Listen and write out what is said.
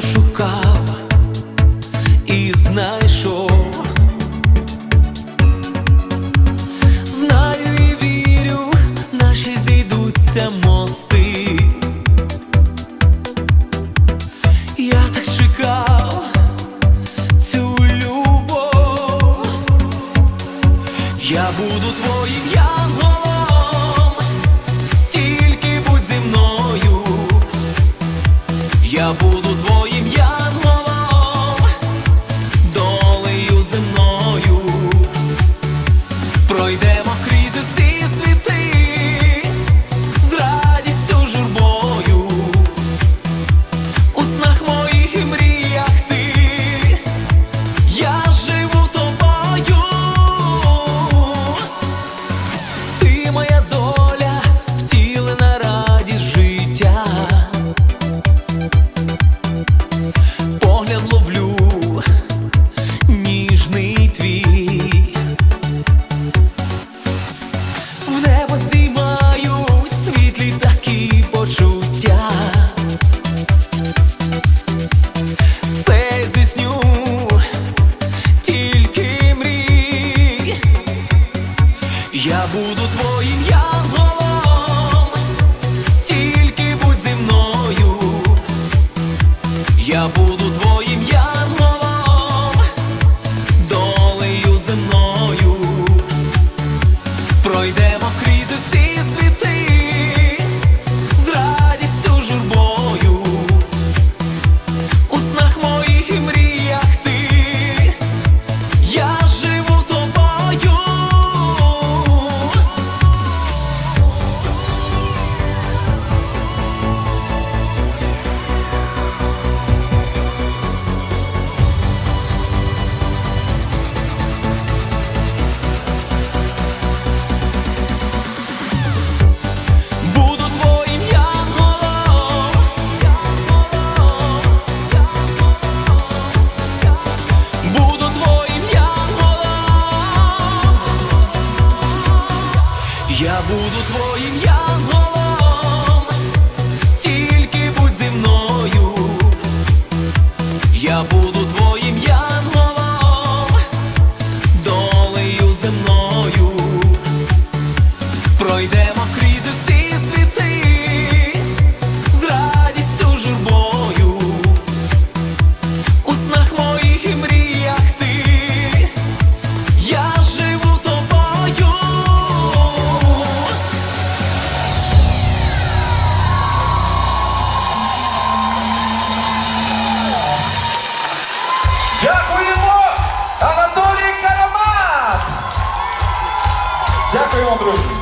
що шукав і знайшов. Знаю і вірю, наші зійдуться мости. Я так чекав цю любов, я буду твоїм я. буду твоїм янголом, тільки будь зі мною. Я буду Леондрус.